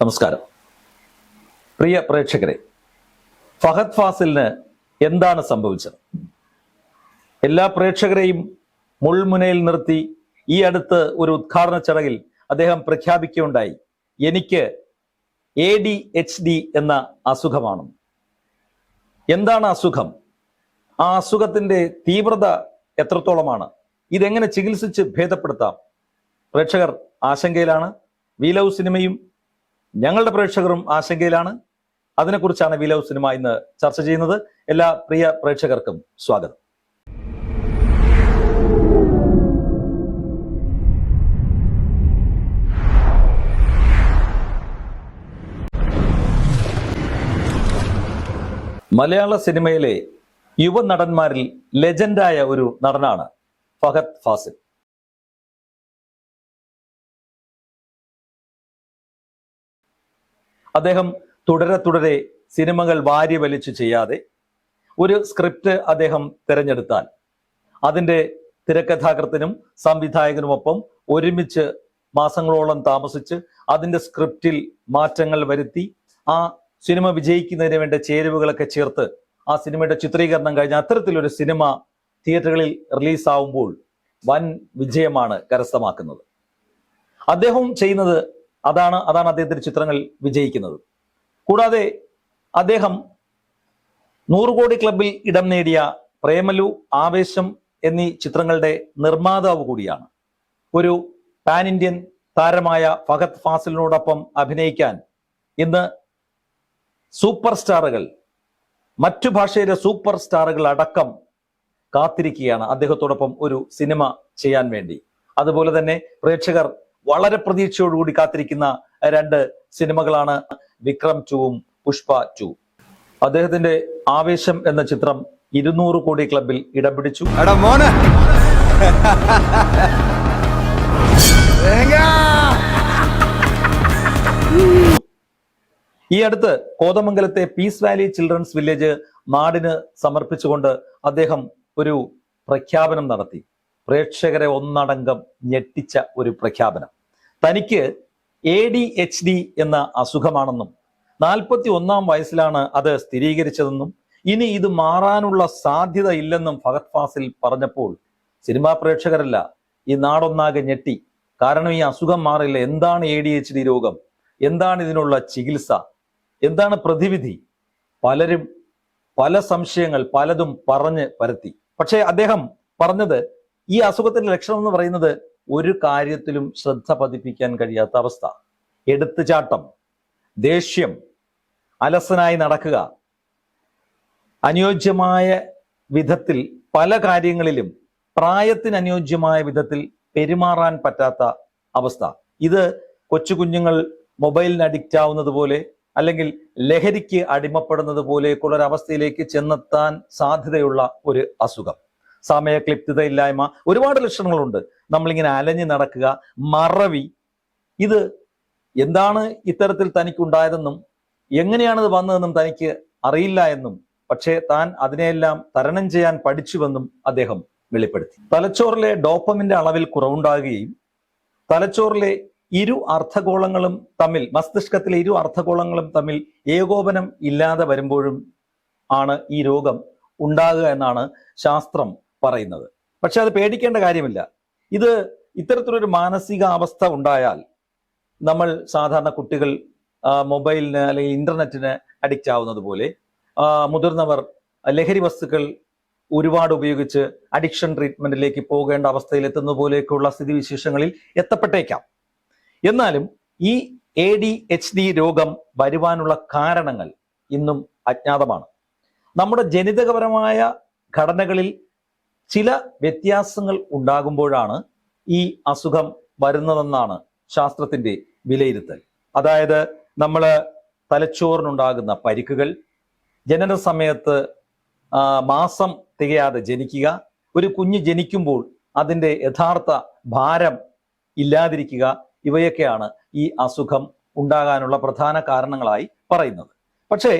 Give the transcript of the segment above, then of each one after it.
നമസ്കാരം. പ്രിയ പ്രേക്ഷകരെ ഫഹദ് ഫാസിലിന് എന്താണ് സംഭവിച്ചത്? എല്ലാ പ്രേക്ഷകരെയും മുൾമുനയിൽ നിർത്തി ഈ അടുത്ത് ഒരു ഉദ്ഘാടന ചടങ്ങിൽ അദ്ദേഹം പ്രഖ്യാപിക്കുകയുണ്ടായി. എനിക്ക് എ ഡി എച്ച് ഡി എന്ന അസുഖമാണ്. എന്താണ് അസുഖം? ആ അസുഖത്തിന്റെ തീവ്രത എത്രത്തോളമാണ്? ഇതെങ്ങനെ ചികിത്സിച്ച് ഭേദപ്പെടുത്താം? പ്രേക്ഷകർ ആശങ്കയിലാണ്. വീലവ് സിനിമയും ഞങ്ങളുടെ പ്രേക്ഷകരും ആശങ്കയിലാണ്. അതിനെക്കുറിച്ചാണ് വി ലവ് സിനിമ ഇന്ന് ചർച്ച ചെയ്യുന്നത്. എല്ലാ പ്രിയ പ്രേക്ഷകർക്കും സ്വാഗതം. മലയാള സിനിമയിലെ യുവ നടന്മാരിൽ ലെജൻഡായ ഒരു നടനാണ് ഫഹദ് ഫാസിൽ. അദ്ദേഹം തുടരെ തുടരെ സിനിമകൾ വാരി വലിച്ചു ചെയ്യാതെ ഒരു സ്ക്രിപ്റ്റ് അദ്ദേഹം തിരഞ്ഞെടുത്താൽ അതിന്റെ തിരക്കഥാകൃത്തിനും സംവിധായകനുമൊപ്പം ഒരുമിച്ച് മാസങ്ങളോളം താമസിച്ച് അതിന്റെ സ്ക്രിപ്റ്റിൽ മാറ്റങ്ങൾ വരുത്തി ആ സിനിമ വിജയിക്കുന്നതിന് വേണ്ട ചേരുവകളൊക്കെ ചേർത്ത് ആ സിനിമയുടെ ചിത്രീകരണം കഴിഞ്ഞ അത്തരത്തിലൊരു സിനിമ തിയേറ്ററുകളിൽ റിലീസാവുമ്പോൾ വൻ വിജയമാണ് കരസ്ഥമാക്കുന്നത്. അദ്ദേഹം ചെയ്യുന്നത് അതാണ് അതാണ് അദ്ദേഹത്തിന്റെ ചിത്രങ്ങൾ വിജയിക്കുന്നത്. കൂടാതെ അദ്ദേഹം നൂറ് കോടി ക്ലബിൽ ഇടം നേടിയ പ്രേമലു ആവേശം എന്നീ ചിത്രങ്ങളുടെ നിർമ്മാതാവ് കൂടിയാണ്. ഒരു പാൻ ഇന്ത്യൻ താരമായ ഫഹദ് ഫാസിലിനോടൊപ്പം അഭിനയിക്കാൻ ഇന്ന് സൂപ്പർ സ്റ്റാറുകൾ മറ്റു ഭാഷയിലെ സൂപ്പർ സ്റ്റാറുകൾ അടക്കം കാത്തിരിക്കുകയാണ് അദ്ദേഹത്തോടൊപ്പം ഒരു സിനിമ ചെയ്യാൻ വേണ്ടി. അതുപോലെ തന്നെ പ്രേക്ഷകർ വളരെ പ്രതീക്ഷയോടുകൂടി കാത്തിരിക്കുന്ന രണ്ട് സിനിമകളാണ് വിക്രം ടുവും പുഷ്പ ടു. അദ്ദേഹത്തിന്റെ ആവേശം എന്ന ചിത്രം ഇരുന്നൂറ് കോടി ക്ലബിൽ ഇടം പിടിച്ചു. ഈ അടുത്ത് കോതമംഗലത്തെ പീസ് വാലി ചിൽഡ്രൻസ് വില്ലേജ് നാടിന് സമർപ്പിച്ചുകൊണ്ട് അദ്ദേഹം ഒരു പ്രഖ്യാപനം നടത്തി. പ്രേക്ഷകരെ ഒന്നടങ്കം ഞെട്ടിച്ച ഒരു പ്രഖ്യാപനം. തനിക്ക് എ ഡി എച്ച് ഡി എന്ന അസുഖമാണെന്നും നാൽപ്പത്തി ഒന്നാം വയസ്സിലാണ് അത് സ്ഥിരീകരിച്ചതെന്നും ഇനി ഇത് മാറാനുള്ള സാധ്യത ഇല്ലെന്നും ഫഹദ് ഫാസിൽ പറഞ്ഞപ്പോൾ സിനിമാ പ്രേക്ഷകരല്ല ഈ നാടൊന്നാകെ ഞെട്ടി. കാരണം ഈ അസുഖം മാറില്ല. എന്താണ് എ ഡി എച്ച് ഡി രോഗം? എന്താണ് ഇതിനുള്ള ചികിത്സ? എന്താണ് പ്രതിവിധി? പലരും പല സംശയങ്ങൾ പലതും പറഞ്ഞ് പരത്തി. പക്ഷേ അദ്ദേഹം പറഞ്ഞത് ഈ അസുഖത്തിന്റെ ലക്ഷണം എന്ന് പറയുന്നത് ഒരു കാര്യത്തിലും ശ്രദ്ധ പതിപ്പിക്കാൻ കഴിയാത്ത അവസ്ഥ. എടുത്തുചാട്ടം ദേഷ്യം അലസനായി നടക്കുക. അനുയോജ്യമായ വിധത്തിൽ പല കാര്യങ്ങളിലും പ്രായത്തിന് അനുയോജ്യമായ വിധത്തിൽ പെരുമാറാൻ പറ്റാത്ത അവസ്ഥ. ഇത് കൊച്ചു കുഞ്ഞുങ്ങൾ മൊബൈലിന് അഡിക്റ്റ് ആവുന്നത് പോലെ അല്ലെങ്കിൽ ലഹരിക്ക് അടിമപ്പെടുന്നത് പോലെയൊക്കെയുള്ള ഒരു അവസ്ഥയിലേക്ക് ചെന്നെത്താൻ സാധ്യതയുള്ള ഒരു അസുഖം. സമയക്ലിപ്തതയില്ലായ്മ ഒരുപാട് ലക്ഷണങ്ങളുണ്ട്. നമ്മളിങ്ങനെ അലഞ്ഞു നടക്കുക മറവി. ഇത് എന്താണ് ഇത്തരത്തിൽ തനിക്കുണ്ടായതെന്നും എങ്ങനെയാണ് ഇത് വന്നതെന്നും തനിക്ക് അറിയില്ല എന്നും പക്ഷേ താൻ അതിനെയെല്ലാം തരണം ചെയ്യാൻ പഠിച്ചുവെന്നും അദ്ദേഹം വെളിപ്പെടുത്തി. തലച്ചോറിലെ ഡോപ്പമിന്റെ അളവിൽ കുറവുണ്ടാകുകയും തലച്ചോറിലെ ഇരു അർത്ഥഗോളങ്ങളും തമ്മിൽ മസ്തിഷ്കത്തിലെ ഇരു അർത്ഥഗോളങ്ങളും തമ്മിൽ ഏകോപനം ഇല്ലാതെ വരുമ്പോഴും ആണ് ഈ രോഗം ഉണ്ടാകുക എന്നാണ് ശാസ്ത്രം പറയുന്നത്. പക്ഷെ അത് പേടിക്കേണ്ട കാര്യമില്ല. ഇത് ഇത്തരത്തിലൊരു മാനസികാവസ്ഥ ഉണ്ടായാൽ നമ്മൾ സാധാരണ കുട്ടികൾ മൊബൈലിന് അല്ലെങ്കിൽ ഇന്റർനെറ്റിന് അഡിക്റ്റ് ആവുന്നത് പോലെ മുതിർന്നവർ ലഹരി വസ്തുക്കൾ ഒരുപാട് ഉപയോഗിച്ച് അഡിക്ഷൻ ട്രീറ്റ്മെന്റിലേക്ക് പോകേണ്ട അവസ്ഥയിൽ എത്തുന്ന പോലെയൊക്കെയുള്ള സ്ഥിതിവിശേഷങ്ങളിൽ എത്തപ്പെട്ടേക്കാം. എന്നാലും ഈ എ ഡി എച്ച് ഡി രോഗം വരുവാനുള്ള കാരണങ്ങൾ ഇന്നും അജ്ഞാതമാണ്. നമ്മുടെ ജനിതകപരമായ ഘടനകളിൽ ചില വ്യത്യാസങ്ങൾ ഉണ്ടാകുമ്പോഴാണ് ഈ അസുഖം വരുന്നതെന്നാണ് ശാസ്ത്രത്തിന്റെ വിലയിരുത്തൽ. അതായത് നമ്മൾ തലച്ചോറിനുണ്ടാകുന്ന പരിക്കുകൾ ജനന സമയത്ത് മാസം തികയാതെ ജനിക്കുക ഒരു കുഞ്ഞ് ജനിക്കുമ്പോൾ അതിന്റെ യഥാർത്ഥ ഭാരം ഇല്ലാതിരിക്കുക ഇവയൊക്കെയാണ് ഈ അസുഖം ഉണ്ടാകാനുള്ള പ്രധാന കാരണങ്ങളായി പറയുന്നത്. പക്ഷേ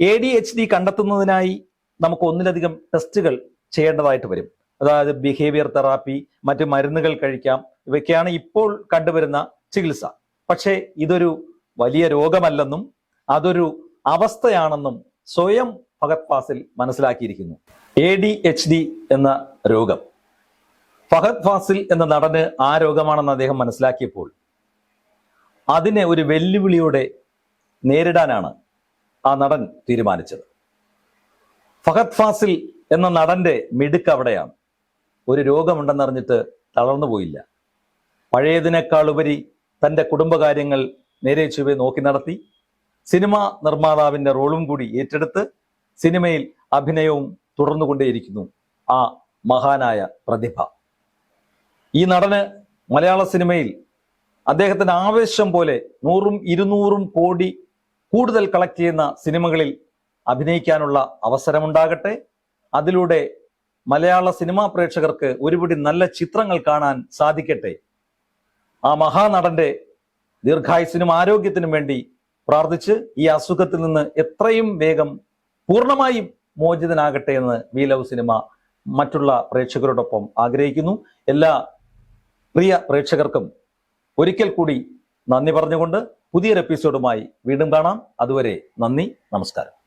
എ ഡി എച്ച് ഡി കണ്ടെത്തുന്നതിനായി നമുക്ക് ഒന്നിലധികം ടെസ്റ്റുകൾ ചെയ്യേണ്ടതായിട്ട് വരും. അതായത് ബിഹേവിയർ തെറാപ്പി മറ്റ് മരുന്നുകൾ കഴിക്കാം ഇവയ്ക്കാണ് ഇപ്പോൾ കണ്ടുവരുന്ന ചികിത്സ. പക്ഷേ ഇതൊരു വലിയ രോഗമല്ലെന്നും അതൊരു അവസ്ഥയാണെന്നും സ്വയം ഫഹദ് ഫാസിൽ മനസ്സിലാക്കിയിരിക്കുന്നു. എ ഡി എച്ച് ഡി എന്ന രോഗം. ഫഹദ് ഫാസിൽ എന്ന നടന് ആ രോഗമാണെന്ന് അദ്ദേഹം മനസ്സിലാക്കിയപ്പോൾ അതിനെ ഒരു വെല്ലുവിളിയോടെ നേരിടാനാണ് ആ നടൻ തീരുമാനിച്ചത്. ഫഹദ് ഫാസിൽ എന്ന നടന്റെ മിടുക്ക് അവിടെയാണ്. ഒരു രോഗമുണ്ടെന്നറിഞ്ഞിട്ട് തളർന്നു പോയില്ല. പഴയതിനേക്കാൾ ഉപരി തന്റെ കുടുംബകാര്യങ്ങൾ നേരെ ചുവേ നോക്കി നടത്തി. സിനിമാ നിർമ്മാതാവിന്റെ റോളും കൂടി ഏറ്റെടുത്ത് സിനിമയിൽ അഭിനയവും തുടർന്നുകൊണ്ടേയിരിക്കുന്നു ആ മഹാനായ പ്രതിഭ. ഈ നടന് മലയാള സിനിമയിൽ അദ്ദേഹത്തിന് ആവേശം പോലെ നൂറും ഇരുന്നൂറും കോടി കൂടുതൽ കളക്ട് ചെയ്യുന്ന സിനിമകളിൽ അഭിനയിക്കാനുള്ള അവസരമുണ്ടാകട്ടെ. അതിലൂടെ മലയാള സിനിമാ പ്രേക്ഷകർക്ക് ഒരുപിടി നല്ല ചിത്രങ്ങൾ കാണാൻ സാധിക്കട്ടെ. ആ മഹാനടന്റെ ദീർഘായുസിനും ആരോഗ്യത്തിനും വേണ്ടി പ്രാർത്ഥിച്ച് ഈ അസുഖത്തിൽ നിന്ന് എത്രയും വേഗം പൂർണമായും മോചിതനാകട്ടെ എന്ന് വി ലവ് സിനിമ മറ്റുള്ള പ്രേക്ഷകരോടൊപ്പം ആഗ്രഹിക്കുന്നു. എല്ലാ പ്രിയ പ്രേക്ഷകർക്കും ഒരിക്കൽ കൂടി നന്ദി പറഞ്ഞുകൊണ്ട് പുതിയൊരു എപ്പിസോഡുമായി വീണ്ടും കാണാം. അതുവരെ നന്ദി നമസ്കാരം.